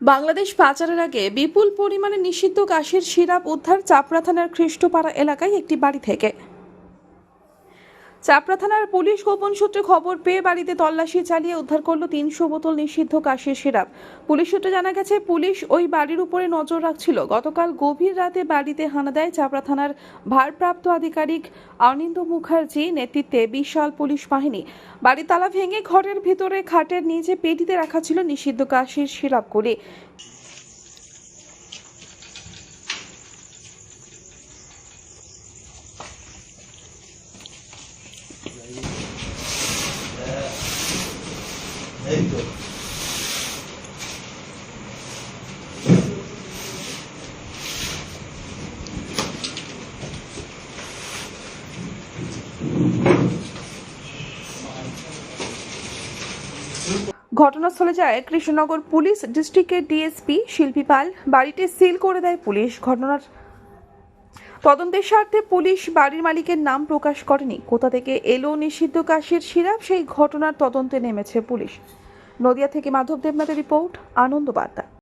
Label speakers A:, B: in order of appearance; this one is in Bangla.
A: বাংলাদেশ পাচারের আগে বিপুল পরিমাণে নিষিদ্ধ কাশির সিরাপ উদ্ধার চাপড়া থানার খ্রিস্টপাড়া এলাকায় একটি বাড়ি থেকে। চাপড়া থানার পুলিশ গোপন সূত্রে খবর পেয়ে বাড়িতে তল্লাশি চালিয়ে উদ্ধার করল তিনশো বোতল নিষিদ্ধ কাশির সিরাপ। পুলিশ সূত্রে জানা গেছে, পুলিশ ওই বাড়ির উপরে নজর রাখছিল। গতকাল গভীর রাতে বাড়িতে হানা দেয় চাপড়া থানার ভারপ্রাপ্ত আধিকারিক অনিন্দ মুখার্জি নেতৃত্বে বিশাল পুলিশ বাহিনী। বাড়ির তালা ভেঙে ঘরের ভিতরে খাটের নিচে পেটিতে রাখা ছিল নিষিদ্ধ কাশির সিরাপগুলি ঘটনাস্থলে যায় কৃষ্ণনগর পুলিশ ডিস্ট্রিক্টের ডিএসপি শিল্পী পাল। বাড়িটি সিল করে দেয় পুলিশ। ঘটনার তদন্তের স্বার্থে পুলিশ বাড়ির মালিকের নাম প্রকাশ করেনি। কোথা থেকে এলো নিষিদ্ধ কাশির সিরাপ, সেই ঘটনার তদন্তে নেমেছে পুলিশ। নদিয়া থেকে মাধব দেবনাথের রিপোর্ট আনন্দ বার্তা